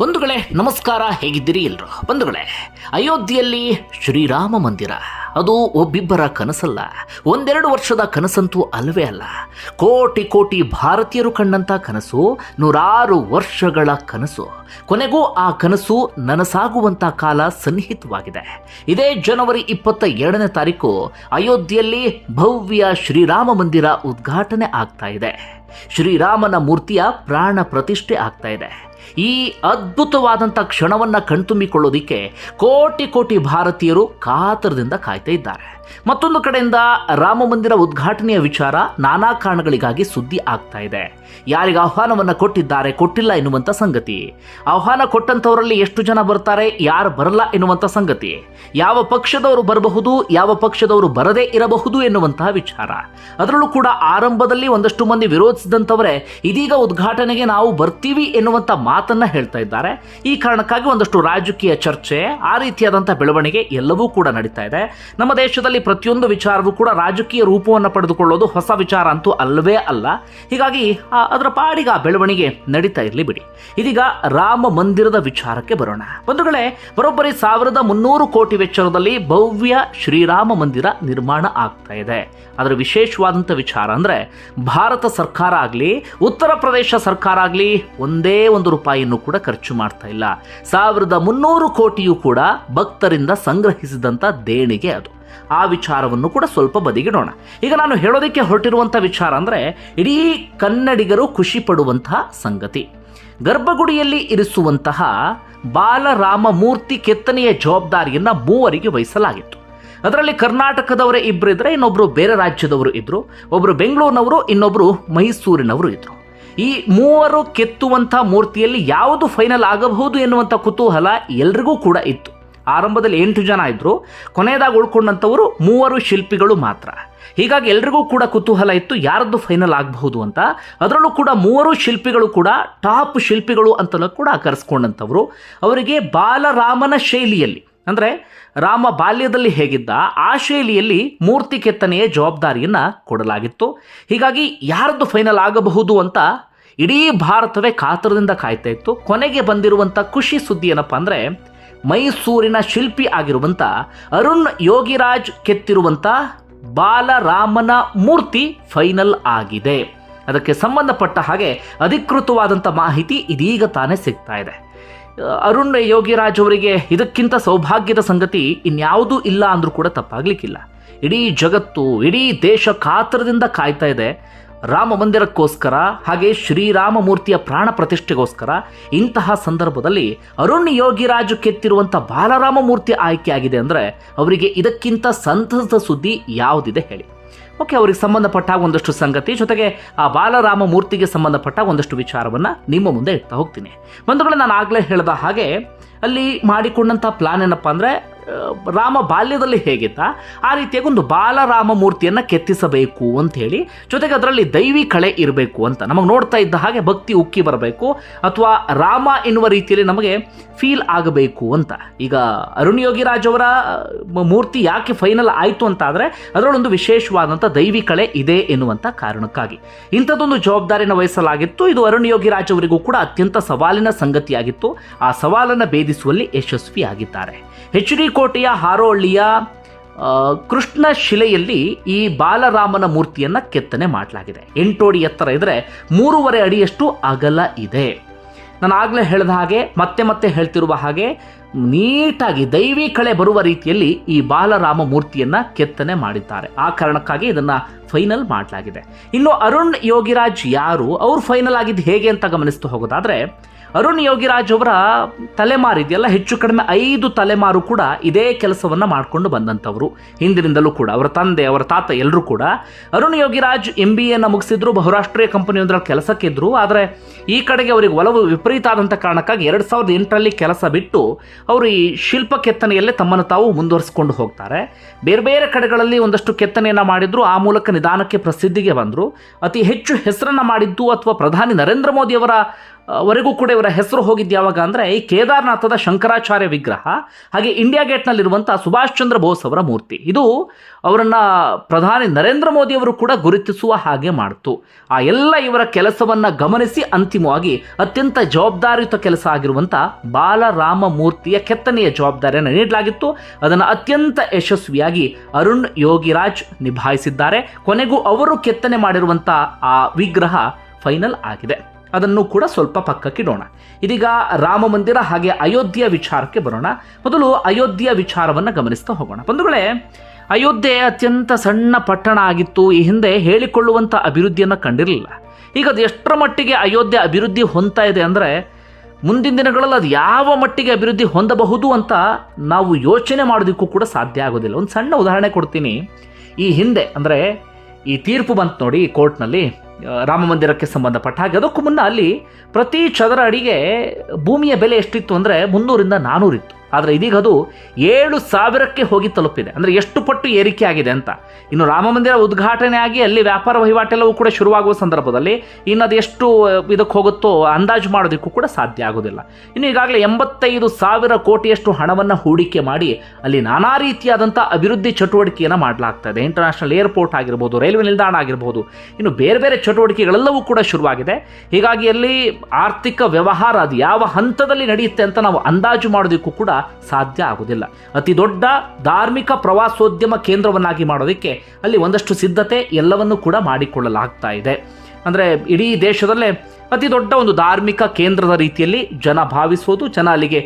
ಬಂಧುಗಳೇ, ನಮಸ್ಕಾರ, ಹೇಗಿದ್ದೀರಿ ಎಲ್ರು? ಬಂಧುಗಳೇ, ಅಯೋಧ್ಯೆಯಲ್ಲಿ ಶ್ರೀರಾಮ ಮಂದಿರ. ಅದು ಒಬ್ಬಿಬ್ಬರ ಕನಸಲ್ಲ. ಒಂದೆರಡು ವರ್ಷದ ಕನಸಂತೂ ಅಲ್ಲವೇ ಅಲ್ಲ. ಕೋಟಿ ಕೋಟಿ ಭಾರತೀಯರು ಕಂಡಂಥ ಕನಸು, ನೂರಾರು ವರ್ಷಗಳ ಕನಸು. ಕೊನೆಗೂ ಆ ಕನಸು ನನಸಾಗುವಂಥ ಕಾಲ ಸನ್ನಿಹಿತವಾಗಿದೆ. ಇದೇ ಜನವರಿ ಇಪ್ಪತ್ತ ಎರಡನೇ ತಾರೀಕು ಅಯೋಧ್ಯೆಯಲ್ಲಿ ಭವ್ಯ ಶ್ರೀರಾಮ ಮಂದಿರ ಉದ್ಘಾಟನೆ ಆಗ್ತಾ ಇದೆ. ಶ್ರೀರಾಮನ ಮೂರ್ತಿಯ ಪ್ರಾಣ ಪ್ರತಿಷ್ಠೆ ಆಗ್ತಾ ಇದೆ. ಈ ಅದ್ಭುತವಾದಂಥ ಕ್ಷಣವನ್ನು ಕಣ್ತುಂಬಿಕೊಳ್ಳೋದಿಕ್ಕೆ ಕೋಟಿ ಕೋಟಿ ಭಾರತೀಯರು ಕಾತರದಿಂದ ಕಾಯ್ತಾ ಇದ್ದಾರೆ. ಮತ್ತೊಂದು ಕಡೆಯಿಂದ ರಾಮ ಮಂದಿರ ಉದ್ಘಾಟನೆಯ ವಿಚಾರ ನಾನಾ ಕಾರಣಗಳಿಗಾಗಿ ಸುದ್ದಿ ಆಗ್ತಾ ಇದೆ. ಯಾರಿಗೆ ಆಹ್ವಾನವನ್ನು ಕೊಟ್ಟಿದ್ದಾರೆ ಕೊಟ್ಟಿಲ್ಲ ಎನ್ನುವಂಥ ಸಂಗತಿ. ಆಹ್ವಾನ ಕೊಟ್ಟಂಥವರಲ್ಲಿ ಎಷ್ಟು ಜನ ಬರ್ತಾರೆ, ಯಾರು ಬರಲ್ಲ ಎನ್ನುವಂಥ ಸಂಗತಿ. ಯಾವ ಪಕ್ಷದವರು ಬರಬಹುದು, ಯಾವ ಪಕ್ಷದವರು ಬರದೇ ಇರಬಹುದು ಎನ್ನುವಂತಹ ವಿಚಾರ. ಅದರಲ್ಲೂ ಕೂಡ ಆರಂಭದಲ್ಲಿ ಒಂದಷ್ಟು ಮಂದಿ ವಿರೋಧಿಸಿದಂಥವರೇ ಇದೀಗ ಉದ್ಘಾಟನೆಗೆ ನಾವು ಬರ್ತೀವಿ ಎನ್ನುವಂಥ ಮಾತನ್ನ ಹೇಳ್ತಾ ಇದ್ದಾರೆ. ಈ ಕಾರಣಕ್ಕಾಗಿ ಒಂದಷ್ಟು ರಾಜಕೀಯ ಚರ್ಚೆ, ಆ ರೀತಿಯಾದಂಥ ಬೆಳವಣಿಗೆ ಎಲ್ಲವೂ ಕೂಡ ನಡೀತಾ ಇದೆ. ನಮ್ಮ ದೇಶದಲ್ಲಿ ಪ್ರತಿಯೊಂದು ವಿಚಾರವೂ ಕೂಡ ರಾಜಕೀಯ ರೂಪವನ್ನು ಪಡೆದುಕೊಳ್ಳೋದು ಹೊಸ ವಿಚಾರ ಅಂತೂ ಅಲ್ಲವೇ ಅಲ್ಲ. ಹೀಗಾಗಿ ಅದರ ಪಾಡಿಗೆ ಬೆಳವಣಿಗೆ ನಡೀತಾ ಇರಲಿ ಬಿಡಿ. ಇದೀಗ ರಾಮ ಮಂದಿರದ ವಿಚಾರಕ್ಕೆ ಬರೋಣ. ಬಂಧುಗಳೇ, ಬರೋಬ್ಬರಿ ಸಾವಿರದ ಮುನ್ನೂರು ಕೋಟಿ ವೆಚ್ಚದಲ್ಲಿ ಭವ್ಯ ಶ್ರೀರಾಮ ಮಂದಿರ ನಿರ್ಮಾಣ ಆಗ್ತಾ ಇದೆ. ಅದರ ವಿಶೇಷವಾದಂಥ ವಿಚಾರ ಅಂದರೆ, ಭಾರತ ಸರ್ಕಾರ ಆಗಲಿ, ಉತ್ತರ ಪ್ರದೇಶ ಸರ್ಕಾರ ಆಗಲಿ ಒಂದೇ ಒಂದು ರೂಪಾಯಿಯನ್ನು ಕೂಡ ಖರ್ಚು ಮಾಡ್ತಾ ಇಲ್ಲ. ಸಾವಿರದ ಮುನ್ನೂರು ಕೋಟಿಯೂ ಕೂಡ ಭಕ್ತರಿಂದ ಸಂಗ್ರಹಿಸಿದಂಥ ದೇಣಿಗೆ ಅದು. ಆ ವಿಚಾರವನ್ನು ಕೂಡ ಸ್ವಲ್ಪ ಬದಿಗಿಡೋಣ. ಈಗ ನಾನು ಹೇಳೋದಕ್ಕೆ ಹೊರಟಿರುವಂಥ ವಿಚಾರ ಅಂದರೆ ಇಡೀ ಕನ್ನಡಿಗರು ಖುಷಿ ಪಡುವಂತಹ ಸಂಗತಿ. ಗರ್ಭಗುಡಿಯಲ್ಲಿ ಇರಿಸುವಂತಹ ಬಾಲರಾಮ ಮೂರ್ತಿ ಕೆತ್ತನೆಯ ಜವಾಬ್ದಾರಿಯನ್ನು ಮೂವರಿಗೆ ವಹಿಸಲಾಗಿತ್ತು. ಅದರಲ್ಲಿ ಕರ್ನಾಟಕದವರೇ ಇಬ್ಬರು ಇದ್ದರೆ ಇನ್ನೊಬ್ಬರು ಬೇರೆ ರಾಜ್ಯದವರು ಇದ್ದರು ಒಬ್ಬರು ಬೆಂಗಳೂರಿನವರು ಇನ್ನೊಬ್ಬರು ಮೈಸೂರಿನವರು ಇದ್ದರು ಈ ಮೂವರು ಕೆತ್ತುವಂಥ ಮೂರ್ತಿಯಲ್ಲಿ ಯಾವುದು ಫೈನಲ್ ಆಗಬಹುದು ಎನ್ನುವಂಥ ಕುತೂಹಲ ಎಲ್ರಿಗೂ ಕೂಡ ಇತ್ತು. ಆರಂಭದಲ್ಲಿ ಎಂಟು ಜನ ಇದ್ದರು ಕೊನೆಯದಾಗಿ ಉಳ್ಕೊಂಡಂಥವರು ಮೂವರು ಶಿಲ್ಪಿಗಳು ಮಾತ್ರ. ಹೀಗಾಗಿ ಎಲ್ರಿಗೂ ಕೂಡ ಕುತೂಹಲ ಇತ್ತು, ಯಾರದ್ದು ಫೈನಲ್ ಆಗಬಹುದು ಅಂತ. ಅದರಲ್ಲೂ ಕೂಡ ಮೂವರು ಶಿಲ್ಪಿಗಳು ಕೂಡ ಟಾಪ್ ಶಿಲ್ಪಿಗಳು ಅಂತಲೂ ಕೂಡ ಕರೆಸ್ಕೊಂಡಂಥವ್ರು ಅವರಿಗೆ ಬಾಲರಾಮನ ಶೈಲಿಯಲ್ಲಿ, ಅಂದರೆ ರಾಮ ಬಾಲ್ಯದಲ್ಲಿ ಹೇಗಿದ್ದ, ಆ ಶೈಲಿಯಲ್ಲಿ ಮೂರ್ತಿ ಕೆತ್ತನೆಯ ಜವಾಬ್ದಾರಿಯನ್ನು ಕೊಡಲಾಗಿತ್ತು. ಹೀಗಾಗಿ ಯಾರದ್ದು ಫೈನಲ್ ಆಗಬಹುದು ಅಂತ ಇಡೀ ಭಾರತವೇ ಕಾತರದಿಂದ ಕಾಯ್ತಾ ಇತ್ತು. ಕೊನೆಗೆ ಬಂದಿರುವಂಥ ಖುಷಿ ಸುದ್ದಿ ಏನಪ್ಪ ಅಂದರೆ ಮೈಸೂರಿನ ಶಿಲ್ಪಿ ಆಗಿರುವಂಥ ಅರುಣ್ ಯೋಗಿರಾಜ್ ಕೆತ್ತಿರುವಂಥ ಬಾಲರಾಮನ ಮೂರ್ತಿ ಫೈನಲ್ ಆಗಿದೆ. ಅದಕ್ಕೆ ಸಂಬಂಧಪಟ್ಟ ಹಾಗೆ ಅಧಿಕೃತವಾದಂಥ ಮಾಹಿತಿ ಇದೀಗ ತಾನೇ ಸಿಗ್ತಾ ಇದೆ. ಅರುಣ್ ಯೋಗಿರಾಜ್ ಅವರಿಗೆ ಇದಕ್ಕಿಂತ ಸೌಭಾಗ್ಯದ ಸಂಗತಿ ಇನ್ಯಾವುದೂ ಇಲ್ಲ ಅಂದರೂ ಕೂಡ ತಪ್ಪಾಗಲಿಕ್ಕಿಲ್ಲ. ಇಡೀ ಜಗತ್ತು, ಇಡೀ ದೇಶ ಕಾತರದಿಂದ ಕಾಯ್ತಾ ಇದೆ. ರಾಮ ಮಂದಿರಕ್ಕೋಸ್ಕರ ಹಾಗೆ ಶ್ರೀರಾಮ ಮೂರ್ತಿಯ ಪ್ರಾಣ ಪ್ರತಿಷ್ಠೆಗೋಸ್ಕರ ಇಂತಹ ಸಂದರ್ಭದಲ್ಲಿ ಅರುಣ್ ಯೋಗಿರಾಜು ಕೆತ್ತಿರುವಂಥ ಬಾಲರಾಮ ಮೂರ್ತಿ ಆಯ್ಕೆಯಾಗಿದೆ ಅಂದರೆ ಅವರಿಗೆ ಇದಕ್ಕಿಂತ ಸಂತಸದ ಸುದ್ದಿ ಯಾವುದಿದೆ ಹೇಳಿ. ಓಕೆ, ಅವರಿಗೆ ಸಂಬಂಧಪಟ್ಟ ಒಂದಷ್ಟು ಸಂಗತಿ. ಜೊತೆಗೆ ಆ ಬಾಲರಾಮ ಮೂರ್ತಿಗೆ ಸಂಬಂಧಪಟ್ಟ ಒಂದಷ್ಟು ವಿಚಾರವನ್ನು ನಿಮ್ಮ ಮುಂದೆ ಇಡ್ತಾ ಹೋಗ್ತೀನಿ. ಬಂಧುಗಳೇ, ನಾನು ಆಗಲೇ ಹೇಳಿದ ಹಾಗೆ ಅಲ್ಲಿ ಮಾಡಿಕೊಂಡಂಥ ಪ್ಲಾನ್ ಏನಪ್ಪ ಅಂದರೆ ರಾಮ ಬಾಲ್ಯದಲ್ಲಿ ಹೇಗಿತ್ತ? ಆ ರೀತಿಯಾಗಿ ಒಂದು ಬಾಲರಾಮ ಮೂರ್ತಿಯನ್ನು ಕೆತ್ತಿಸಬೇಕು ಅಂತ ಹೇಳಿ, ಜೊತೆಗೆ ಅದರಲ್ಲಿ ದೈವಿ ಕಳೆ ಇರಬೇಕು ಅಂತ. ನಮಗೆ ನೋಡ್ತಾ ಇದ್ದ ಹಾಗೆ ಭಕ್ತಿ ಉಕ್ಕಿ ಬರಬೇಕು, ಅಥವಾ ರಾಮ ಎನ್ನುವ ರೀತಿಯಲ್ಲಿ ನಮಗೆ ಫೀಲ್ ಆಗಬೇಕು ಅಂತ. ಈಗ ಅರುಣ್ ಯೋಗಿರಾಜ್ ಅವರ ಮೂರ್ತಿ ಯಾಕೆ ಫೈನಲ್ ಆಯಿತು ಅಂತ ಆದರೆ ಅದರಲ್ಲೊಂದು ವಿಶೇಷವಾದಂಥ ದೈವಿ ಕಳೆ ಇದೆ ಎನ್ನುವಂಥ ಕಾರಣಕ್ಕಾಗಿ. ಇಂಥದ್ದೊಂದು ಜವಾಬ್ದಾರಿನ ವಹಿಸಲಾಗಿತ್ತು. ಇದು ಅರುಣ್ ಯೋಗಿರಾಜ್ ಅವರಿಗೂ ಕೂಡ ಅತ್ಯಂತ ಸವಾಲಿನ ಸಂಗತಿಯಾಗಿತ್ತು. ಆ ಸವಾಲನ್ನು ಭೇದಿಸುವಲ್ಲಿ ಯಶಸ್ವಿಯಾಗಿದ್ದಾರೆ. ಎಚ್ ಡಿ ಕೋಟೆಯ ಹಾರೋಹಳ್ಳಿಯ ಕೃಷ್ಣ ಶಿಲೆಯಲ್ಲಿ ಈ ಬಾಲರಾಮನ ಮೂರ್ತಿಯನ್ನು ಕೆತ್ತನೆ ಮಾಡಲಾಗಿದೆ. ಎಂಟು ಅಡಿ ಎತ್ತರ ಇದ್ರೆ ಮೂರುವರೆ ಅಡಿಯಷ್ಟು ಅಗಲ ಇದೆ. ನಾನು ಆಗಲೇ ಹೇಳಿದ ಹಾಗೆ, ಮತ್ತೆ ಮತ್ತೆ ಹೇಳ್ತಿರುವ ಹಾಗೆ, ನೀಟಾಗಿ ದೈವಿ ಕಳೆ ಬರುವ ರೀತಿಯಲ್ಲಿ ಈ ಬಾಲರಾಮ ಮೂರ್ತಿಯನ್ನ ಕೆತ್ತನೆ ಮಾಡಿದ್ದಾರೆ. ಆ ಕಾರಣಕ್ಕಾಗಿ ಇದನ್ನ ಫೈನಲ್ ಮಾಡಲಾಗಿದೆ. ಇನ್ನು ಅರುಣ್ ಯೋಗಿರಾಜ್ ಯಾರು? ಅವ್ರು ಫೈನಲ್ ಆಗಿದ್ದು ಹೇಗೆ ಅಂತ ಗಮನಿಸ್ತು ಹೋಗೋದಾದ್ರೆ ಅರುಣ್ ಯೋಗಿರಾಜ್ ಅವರ ತಲೆಮಾರು ಇದೆಯಲ್ಲ ಹೆಚ್ಚು ಕಡಿಮೆ ಐದು ತಲೆಮಾರು ಕೂಡ ಇದೇ ಕೆಲಸವನ್ನು ಮಾಡಿಕೊಂಡು ಬಂದಂಥವರು. ಹಿಂದಿನಿಂದಲೂ ಕೂಡ ಅವರ ತಂದೆ, ಅವರ ತಾತ ಎಲ್ಲರೂ ಕೂಡ ಅರುಣ್ ಯೋಗಿರಾಜ್ ಎಂ ಬಿ ಎನ ಮುಗಿಸಿದ್ರು, ಬಹುರಾಷ್ಟ್ರೀಯ ಕಂಪನಿಯೊಂದರಲ್ಲಿ ಕೆಲಸಕ್ಕಿದ್ದರು ಆದರೆ ಈ ಕಡೆಗೆ ಅವರಿಗೆ ಒಲವು ವಿಪರೀತ ಆದಂಥ ಕಾರಣಕ್ಕಾಗಿ ಎರಡು ಸಾವಿರದ ಎಂಟರಲ್ಲಿ ಕೆಲಸ ಬಿಟ್ಟು ಅವರು ಈ ಶಿಲ್ಪ ಕೆತ್ತನೆಯಲ್ಲೇ ತಮ್ಮನ್ನು ತಾವು ಮುಂದುವರಿಸಿಕೊಂಡು ಹೋಗ್ತಾರೆ. ಬೇರೆ ಬೇರೆ ಕಡೆಗಳಲ್ಲಿ ಒಂದಷ್ಟು ಕೆತ್ತನೆಯನ್ನು ಮಾಡಿದ್ರು, ಆ ಮೂಲಕ ನಿಧಾನಕ್ಕೆ ಪ್ರಸಿದ್ಧಿಗೆ ಬಂದರು. ಅತಿ ಹೆಚ್ಚು ಹೆಸರನ್ನು ಮಾಡಿದ್ದು ಅಥವಾ ಪ್ರಧಾನಿ ನರೇಂದ್ರ ಮೋದಿ ಅವರ ವರೆಗೂ ಕೂಡ ಇವರ ಹೆಸರು ಹೋಗಿದ್ದು ಯಾವಾಗ ಅಂದರೆ ಈ ಕೇದಾರನಾಥದ ಶಂಕರಾಚಾರ್ಯ ವಿಗ್ರಹ, ಹಾಗೆ ಇಂಡಿಯಾ ಗೇಟ್ನಲ್ಲಿರುವಂಥ ಸುಭಾಷ್ ಚಂದ್ರ ಬೋಸ್ ಅವರ ಮೂರ್ತಿ. ಇದು ಅವರನ್ನು ಪ್ರಧಾನಿ ನರೇಂದ್ರ ಮೋದಿ ಅವರು ಕೂಡ ಗುರುತಿಸುವ ಹಾಗೆ ಮಾಡಿತು. ಆ ಎಲ್ಲ ಇವರ ಕೆಲಸವನ್ನು ಗಮನಿಸಿ ಅಂತಿಮವಾಗಿ ಅತ್ಯಂತ ಜವಾಬ್ದಾರಿಯುತ ಕೆಲಸ ಆಗಿರುವಂಥ ಬಾಲರಾಮ ಮೂರ್ತಿಯ ಕೆತ್ತನೆಯ ಜವಾಬ್ದಾರಿಯನ್ನು ನೀಡಲಾಗಿತ್ತು. ಅದನ್ನು ಅತ್ಯಂತ ಯಶಸ್ವಿಯಾಗಿ ಅರುಣ್ ಯೋಗಿರಾಜ್ ನಿಭಾಯಿಸಿದ್ದಾರೆ. ಕೊನೆಗೂ ಅವರು ಕೆತ್ತನೆ ಮಾಡಿರುವಂಥ ಆ ವಿಗ್ರಹ ಫೈನಲ್ ಆಗಿದೆ. ಅದನ್ನು ಕೂಡ ಸ್ವಲ್ಪ ಪಕ್ಕಕ್ಕಿಡೋಣ ಇದೀಗ ರಾಮ ಮಂದಿರ ಹಾಗೆ ಅಯೋಧ್ಯೆಯ ವಿಚಾರಕ್ಕೆ ಬರೋಣ. ಮೊದಲು ಅಯೋಧ್ಯೆಯ ವಿಚಾರವನ್ನು ಗಮನಿಸ್ತಾ ಹೋಗೋಣ. ಬಂಧುಗಳೇ, ಅಯೋಧ್ಯೆ ಅತ್ಯಂತ ಸಣ್ಣ ಪಟ್ಟಣ ಆಗಿತ್ತು. ಈ ಹಿಂದೆ ಹೇಳಿಕೊಳ್ಳುವಂಥ ಅಭಿವೃದ್ಧಿಯನ್ನು ಕಂಡಿರಲಿಲ್ಲ. ಈಗ ಅದು ಎಷ್ಟರ ಮಟ್ಟಿಗೆ ಅಯೋಧ್ಯೆ ಅಭಿವೃದ್ಧಿ ಹೊಂದ್ತಾ ಇದೆ ಅಂದರೆ, ಮುಂದಿನ ದಿನಗಳಲ್ಲಿ ಅದು ಯಾವ ಮಟ್ಟಿಗೆ ಅಭಿವೃದ್ಧಿ ಹೊಂದಬಹುದು ಅಂತ ನಾವು ಯೋಚನೆ ಮಾಡೋದಕ್ಕೂ ಕೂಡ ಸಾಧ್ಯ ಆಗೋದಿಲ್ಲ. ಒಂದು ಸಣ್ಣ ಉದಾಹರಣೆ ಕೊಡ್ತೀನಿ. ಈ ಹಿಂದೆ ಅಂದರೆ ಈ ತೀರ್ಪು ಬಂತು ನೋಡಿ ಕೋರ್ಟ್ನಲ್ಲಿ ಆ, ರಾಮ ಮಂದಿರಕ್ಕೆ ಸಂಬಂಧಪಟ್ಟ ಹಾಗೆ. ಅದಕ್ಕೂ ಮುನ್ನ ಅಲ್ಲಿ ಪ್ರತಿ ಚದರ ಅಡಿಗೆ ಭೂಮಿಯ ಬೆಲೆ ಎಷ್ಟಿತ್ತು ಅಂದರೆ ಮುನ್ನೂರಿಂದ ನಾನ್ನೂರಿತ್ತು ಆದರೆ ಇದೀಗ ಅದು ಏಳು ಸಾವಿರಕ್ಕೆ ಹೋಗಿ ತಲುಪಿದೆ. ಅಂದರೆ ಎಷ್ಟು ಪಟ್ಟು ಏರಿಕೆ ಆಗಿದೆ ಅಂತ. ಇನ್ನು ರಾಮ ಮಂದಿರ ಉದ್ಘಾಟನೆ ಆಗಿ ಅಲ್ಲಿ ವ್ಯಾಪಾರ ವಹಿವಾಟೆಲ್ಲವೂ ಕೂಡ ಶುರುವಾಗುವ ಸಂದರ್ಭದಲ್ಲಿ ಇನ್ನು ಅದು ಎಷ್ಟು ಇದಕ್ಕೆ ಹೋಗುತ್ತೋ ಅಂದಾಜು ಮಾಡೋದಕ್ಕೂ ಕೂಡ ಸಾಧ್ಯ ಆಗೋದಿಲ್ಲ. ಇನ್ನು ಈಗಾಗಲೇ ಎಂಬತ್ತೈದು ಸಾವಿರ ಕೋಟಿಯಷ್ಟು ಹಣವನ್ನು ಹೂಡಿಕೆ ಮಾಡಿ ಅಲ್ಲಿ ನಾನಾ ರೀತಿಯಾದಂಥ ಅಭಿವೃದ್ಧಿ ಚಟುವಟಿಕೆಯನ್ನು ಮಾಡಲಾಗ್ತಾ ಇದೆ ಇಂಟರ್ನ್ಯಾಷನಲ್ ಏರ್ಪೋರ್ಟ್ ಆಗಿರ್ಬೋದು, ರೈಲ್ವೆ ನಿಲ್ದಾಣ ಆಗಿರ್ಬೋದು, ಇನ್ನು ಬೇರೆ ಬೇರೆ ಚಟುವಟಿಕೆಗಳೆಲ್ಲವೂ ಕೂಡ ಶುರುವಾಗಿದೆ. ಹೀಗಾಗಿ ಅಲ್ಲಿ ಆರ್ಥಿಕ ವ್ಯವಹಾರ ಅದು ಯಾವ ಹಂತದಲ್ಲಿ ನಡೆಯುತ್ತೆ ಅಂತ ನಾವು ಅಂದಾಜು ಮಾಡೋದಕ್ಕೂ ಕೂಡ ಸಾಧ್ಯ ಆಗುವುದಿಲ್ಲ. ಅತಿ ದೊಡ್ಡ ಧಾರ್ಮಿಕ ಪ್ರವಾಸೋದ್ಯಮ ಕೇಂದ್ರವನ್ನಾಗಿ ಮಾಡೋದಕ್ಕೆ ಅಲ್ಲಿ ಒಂದಷ್ಟು ಸಿದ್ಧತೆ ಎಲ್ಲವನ್ನು ಕೂಡ ಮಾಡಿಕೊಳ್ಳಲಾಗ್ತಾ ಇದೆ. ಅಂದರೆ ಇಡೀ ದೇಶದಲ್ಲೇ ಅತಿ ದೊಡ್ಡ ಒಂದು ಧಾರ್ಮಿಕ ಕೇಂದ್ರದ ರೀತಿಯಲ್ಲಿ ಜನ ಭಾವಿಸುವುದು ಜನ ಅಲ್ಲಿಗೆ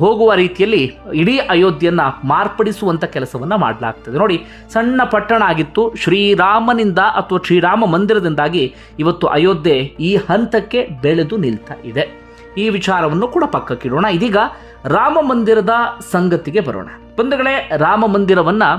ಹೋಗುವ ರೀತಿಯಲ್ಲಿ ಇಡೀ ಅಯೋಧ್ಯೆಯನ್ನು ಮಾರ್ಪಡಿಸುವಂಥ ಕೆಲಸವನ್ನು ಮಾಡಲಾಗ್ತದೆ. ನೋಡಿ, ಸಣ್ಣ ಪಟ್ಟಣ ಆಗಿತ್ತು. ಶ್ರೀರಾಮನಿಂದ ಅಥವಾ ಶ್ರೀರಾಮ ಮಂದಿರದಿಂದಾಗಿ ಇವತ್ತು ಅಯೋಧ್ಯೆ ಈ ಹಂತಕ್ಕೆ ಬೆಳೆದು ನಿಲ್ತಾ ಇದೆ. ಈ ವಿಚಾರವನ್ನು ಕೂಡ ಪಕ್ಕಕ್ಕಿಡೋಣ ಇದೀಗ ರಾಮ ಮಂದಿರದ ಸಂಗತಿಗೆ ಬರೋಣ. ಬಂಧುಗಳೇ, ರಾಮ ಮಂದಿರವನ್ನು,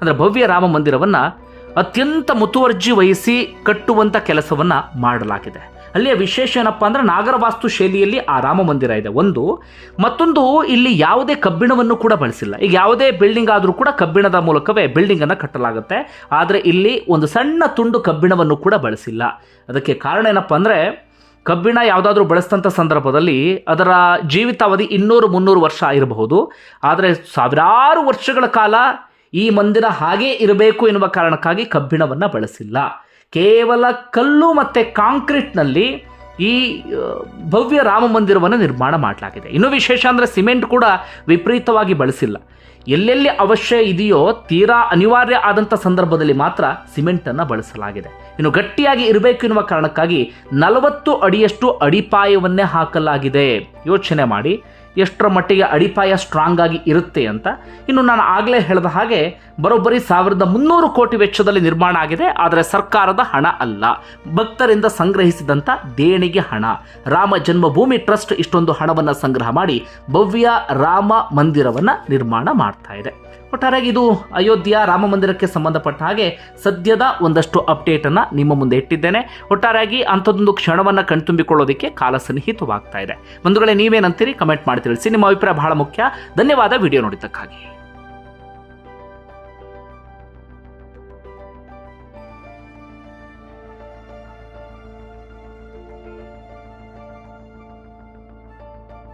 ಅಂದರೆ ಭವ್ಯ ರಾಮ ಮಂದಿರವನ್ನು ಅತ್ಯಂತ ಮುತುವರ್ಜಿ ವಹಿಸಿ ಕಟ್ಟುವಂಥ ಕೆಲಸವನ್ನ ಮಾಡಲಾಗಿದೆ. ಅಲ್ಲಿಯ ವಿಶೇಷ ಏನಪ್ಪ ಅಂದ್ರೆ ನಾಗರ ವಾಸ್ತು ಶೈಲಿಯಲ್ಲಿ ಆ ರಾಮ ಮಂದಿರ ಇದೆ. ಒಂದು, ಮತ್ತೊಂದು ಇಲ್ಲಿ ಯಾವುದೇ ಕಬ್ಬಿಣವನ್ನು ಕೂಡ ಬಳಸಿಲ್ಲ. ಈಗ ಯಾವುದೇ ಬಿಲ್ಡಿಂಗ್ ಆದರೂ ಕೂಡ ಕಬ್ಬಿಣದ ಮೂಲಕವೇ ಬಿಲ್ಡಿಂಗ್ ಅನ್ನು ಕಟ್ಟಲಾಗುತ್ತೆ. ಆದರೆ ಇಲ್ಲಿ ಒಂದು ಸಣ್ಣ ತುಂಡು ಕಬ್ಬಿಣವನ್ನು ಕೂಡ ಬಳಸಿಲ್ಲ. ಅದಕ್ಕೆ ಕಾರಣ ಏನಪ್ಪ ಅಂದ್ರೆ ಕಬ್ಬಿಣ ಯಾವುದಾದ್ರೂ ಬಳಸಿದಂಥ ಸಂದರ್ಭದಲ್ಲಿ ಅದರ ಜೀವಿತಾವಧಿ ಇನ್ನೂರು ಮುನ್ನೂರು ವರ್ಷ ಇರಬಹುದು ಆದರೆ ಸಾವಿರಾರು ವರ್ಷಗಳ ಕಾಲ ಈ ಮಂದಿರ ಹಾಗೇ ಇರಬೇಕು ಎನ್ನುವ ಕಾರಣಕ್ಕಾಗಿ ಕಬ್ಬಿಣವನ್ನು ಬಳಸಿಲ್ಲ. ಕೇವಲ ಕಲ್ಲು ಮತ್ತು ಕಾಂಕ್ರೀಟ್ನಲ್ಲಿ ಈ ಭವ್ಯ ರಾಮ ಮಂದಿರವನ್ನು ನಿರ್ಮಾಣ ಮಾಡಲಾಗಿದೆ. ಇನ್ನೂ ವಿಶೇಷ ಅಂದರೆ ಸಿಮೆಂಟ್ ಕೂಡ ವಿಪರೀತವಾಗಿ ಬಳಸಿಲ್ಲ. ಎಲ್ಲೆಲ್ಲಿ ಅವಶ್ಯ ಇದೆಯೋ ತೀರಾ ಅನಿವಾರ್ಯ ಆದಂಥ ಸಂದರ್ಭದಲ್ಲಿ ಮಾತ್ರ ಸಿಮೆಂಟನ್ನು ಬಳಸಲಾಗಿದೆ. ಇನ್ನು ಗಟ್ಟಿಯಾಗಿ ಇರಬೇಕು ಎನ್ನುವ ಕಾರಣಕ್ಕಾಗಿ ನಲವತ್ತು ಅಡಿಯಷ್ಟು ಅಡಿಪಾಯವನ್ನೇ ಹಾಕಲಾಗಿದೆ. ಯೋಚನೆ ಮಾಡಿ, ಎಷ್ಟರ ಮಟ್ಟಿಗೆ ಅಡಿಪಾಯ ಸ್ಟ್ರಾಂಗ್ ಆಗಿ ಇರುತ್ತೆ ಅಂತ. ಇನ್ನು ನಾನು ಆಗಲೇ ಹೇಳಿದ ಹಾಗೆ, ಬರೋಬ್ಬರಿ ಸಾವಿರದ ಮುನ್ನೂರು ಕೋಟಿ ವೆಚ್ಚದಲ್ಲಿ ನಿರ್ಮಾಣ ಆಗಿದೆ, ಆದರೆ ಸರ್ಕಾರದ ಹಣ ಅಲ್ಲ. ಭಕ್ತರಿಂದ ಸಂಗ್ರಹಿಸಿದಂಥ ದೇಣಿಗೆ ಹಣ. ರಾಮ ಜನ್ಮಭೂಮಿ ಟ್ರಸ್ಟ್ ಇಷ್ಟೊಂದು ಹಣವನ್ನು ಸಂಗ್ರಹ ಮಾಡಿ ಭವ್ಯ ರಾಮ ಮಂದಿರವನ್ನು ನಿರ್ಮಾಣ ಮಾಡ್ತಾ ಇದೆ. ಒಟ್ಟಾರೆಯಾಗಿ ಇದು ಅಯೋಧ್ಯ ರಾಮ ಮಂದಿರಕ್ಕೆ ಸಂಬಂಧಪಟ್ಟ ಹಾಗೆ ಸದ್ಯದ ಒಂದಷ್ಟು ಅಪ್ಡೇಟನ್ನು ನಿಮ್ಮ ಮುಂದೆ ಇಟ್ಟಿದ್ದೇನೆ. ಒಟ್ಟಾರೆಯಾಗಿ ಅಂಥದ್ದೊಂದು ಕ್ಷಣವನ್ನು ಕಣ್ತುಂಬಿಕೊಳ್ಳೋದಕ್ಕೆ ಕಾಲ ಸನ್ನಿಹಿತವಾಗ್ತಾ ಇದೆ. ಬಂಧುಗಳೇ, ನೀವೇನಂತೀರಿ? ಕಮೆಂಟ್ ಮಾಡಿ ತಿಳಿಸಿ. ನಿಮ್ಮ ಅಭಿಪ್ರಾಯ ಬಹಳ ಮುಖ್ಯ. ಧನ್ಯವಾದ. ವಿಡಿಯೋ ನೋಡಿದ್ದಕ್ಕಾಗಿ.